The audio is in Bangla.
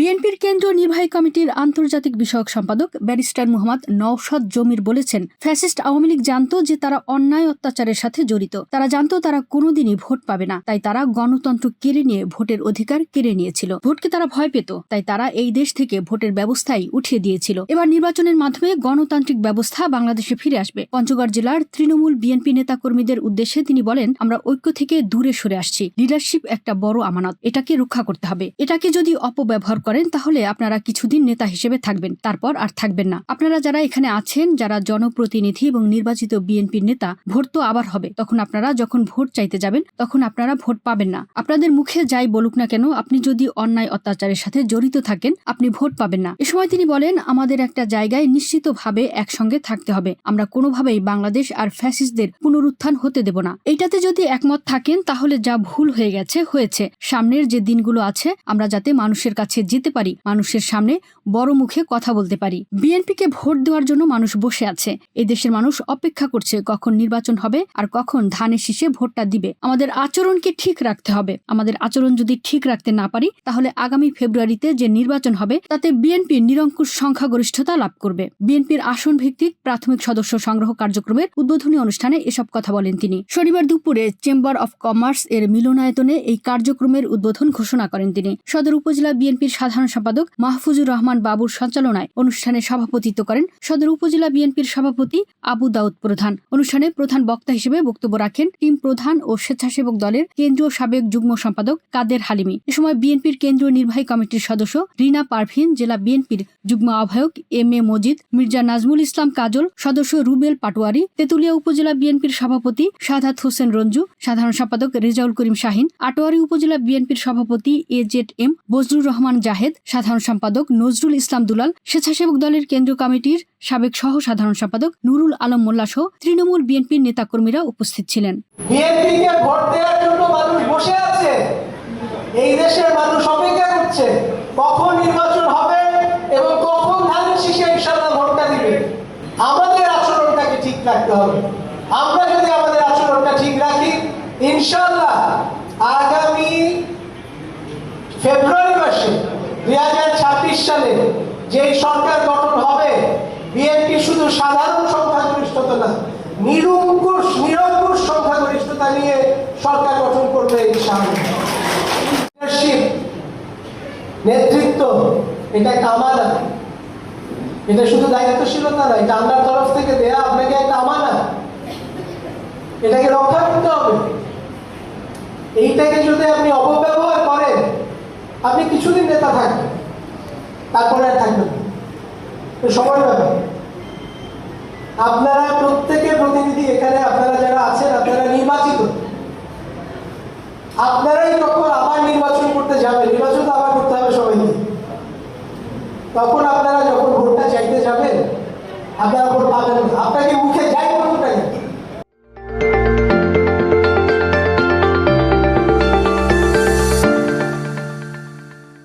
বিএনপির কেন্দ্রীয় নির্বাহী কমিটির আন্তর্জাতিক বিষয়ক সম্পাদক ব্যারিস্টার মোহাম্মদ নওশাদ জমির বলেছেন, ফ্যাসিস্ট আওয়ামী লীগ জানত যে তারা অন্যায় অত্যাচারের সাথে জড়িত। তারা জানতো তারা কোনোদিনই ভোট পাবে না। তাই তারা গণতন্ত্র কেড়ে নিয়ে ভোটের অধিকার কেড়ে নিয়েছিল। ভোটকে তারা ভয় পেত। তাই তারা এই দেশ থেকে ভোটের ব্যবস্থাই উঠিয়ে দিয়েছিল। এবার নির্বাচনের মাধ্যমে গণতান্ত্রিক ব্যবস্থা বাংলাদেশে ফিরে আসবে। পঞ্চগড় জেলার তৃণমূল বিএনপি নেতাকর্মীদের উদ্দেশ্যে তিনি বলেন, আমরা ঐক্য থেকে দূরে সরে আসছি। লিডারশিপ একটা বড় আমানত। এটাকে রক্ষা করতে হবে। এটাকে যদি অপব্যবহার করেন, তাহলে আপনারা কিছুদিন নেতা হিসেবে থাকবেন। তারপর আর থাকবেন না। আপনারা যারা এখানে আছেন, যারা জনপ্রতিনিধি এবং নির্বাচিত বিএনপির নেতা, ভোট তো আবার হবে। তখন আপনারা যখন ভোট চাইতে যাবেন, তখন আপনারা ভোট পাবেন না। আপনাদের মুখে যাই বলুক না কেন, আপনি যদি অন্যায় অত্যাচারের সাথে জড়িত থাকেন, আপনি ভোট পাবেন না। এ সময় তিনি বলেন, আমাদের একটা জায়গায় নিশ্চিতভাবে একসঙ্গে থাকতে হবে। আমরা কোনোভাবেই বাংলাদেশ আর ফ্যাসিস্টদের পুনরুত্থান হতে দেব না। এইটাতে যদি একমত থাকেন, তাহলে যা ভুল হয়ে গেছে, হয়েছে। সামনের যে দিনগুলো আছে, আমরা যাতে মানুষের কাছে যেতে পারি, মানুষের সামনে বড় মুখে কথা বলতে পারি। বিএনপিকে ভোট দেওয়ার জন্য মানুষ বসে আছে। এই দেশের মানুষ অপেক্ষা করছে কখন নির্বাচন হবে আর কখন ধানের শীষে ভোটটা দিবে। আমাদের আচরণকে ঠিক রাখতে হবে। আমাদের আচরণ যদি ঠিক রাখতে না পারি, তাহলে আগামী ফেব্রুয়ারিতে যে নির্বাচন হবে, তাতে বিএনপি নিরঙ্কুশ সংখ্যাগরিষ্ঠতা লাভ করবে। বিএনপির আসন ভিত্তিক প্রাথমিক সদস্য সংগ্রহ কার্যক্রমের উদ্বোধনী অনুষ্ঠানে এসব কথা বলেন তিনি। শনিবার দুপুরে চেম্বার অব কমার্স এর মিলনায়তনে এই কার্যক্রমের উদ্বোধন ঘোষণা করেন তিনি। সদর উপজেলা বিএনপির সাধারণ সম্পাদক মাহফুজুর রহমান বাবুর সঞ্চালনায় অনুষ্ঠানে সভাপতিত্ব করেন সদর উপজেলা বিএনপির সভাপতি আবু দাউদ প্রধান। অনুষ্ঠানে প্রধান বক্তা হিসেবে বক্তব্য রাখেন টিম প্রধান ও স্বেচ্ছাসেবক দলের কেন্দ্রীয় সাবেক যুগ্ম সম্পাদক কাদের হালিমি। এ সময় বিএনপির কেন্দ্রীয় নির্বাহী কমিটির সদস্য রিনা পারভিন, জেলা বিএনপির যুগ্ম আহ্বায়ক এম এ মজিদ, মির্জা নাজমুল ইসলাম কাজল, সদস্য রুবেল পাটোয়ারি, তেতুলিয়া উপজেলা বিএনপির সভাপতি সাদাত হোসেন রঞ্জু, সাধারণ সম্পাদক রেজাউল করিম শাহিন, আটোয়ারি উপজেলা বিএনপির সভাপতি A Z M Bazrur Rahman Zahed, সাধারণ সম্পাদক নজরুল ইসলাম দুলাল, স্বেচ্ছাসেবক দলের কেন্দ্রীয় কমিটির সাবেক সহ সাধারণ সম্পাদক নুরুল আলম মোল্লা সহ তৃণমূল বিএনপির নেতাকর্মীরা উপস্থিত ছিলেন। এই দেশের মানুষ অপেক্ষা করছে। কখন নির্বাচন হবে এবং কখন ধানের ইনশাল্লাহ ভোটটা দিবে? আমাদের আচরণটাকে ঠিক রাখতে হবে। আমরা যদি আমাদের আচরণটা ঠিক রাখি ইনশাল্লাহ আগামী ফেব্রুয়ারি সালে যে সরকার গঠন হবে বিএনপি শুধু সাধারণ সংখ্যাগরিষ্ঠতা না, নিরঙ্কুশ নিরঙ্কুশ সংখ্যাগরিষ্ঠতা নিয়ে সরকার গঠন করবে নেতৃত্ব, এটা কামানা এটা শুধু দায়িত্বশীলতা না, এটা আল্লাহর তরফ থেকে দেয়া আপনাকে একটা আমানা এটাকে রক্ষা করতে হবে। এইটাকে যদি আপনি অপব্যবহার করেন, আপনি কিছুদিন নেতা থাকবেন। তারপরে আর থাকবেন না। ব্যাপার আপনারা প্রত্যেকে প্রতিনিধি এখানে, আপনারা যারা আছেন, আপনারা নির্বাচিত। আপনারাই যখন আবার নির্বাচন করতে যাবেন। নির্বাচন তো আবার করতে হবে সবাইকে। তখন আপনারা যখন ভোটটা চাইতে যাবেন, আপনারা ভোট পাবেন আপনাকে মুখে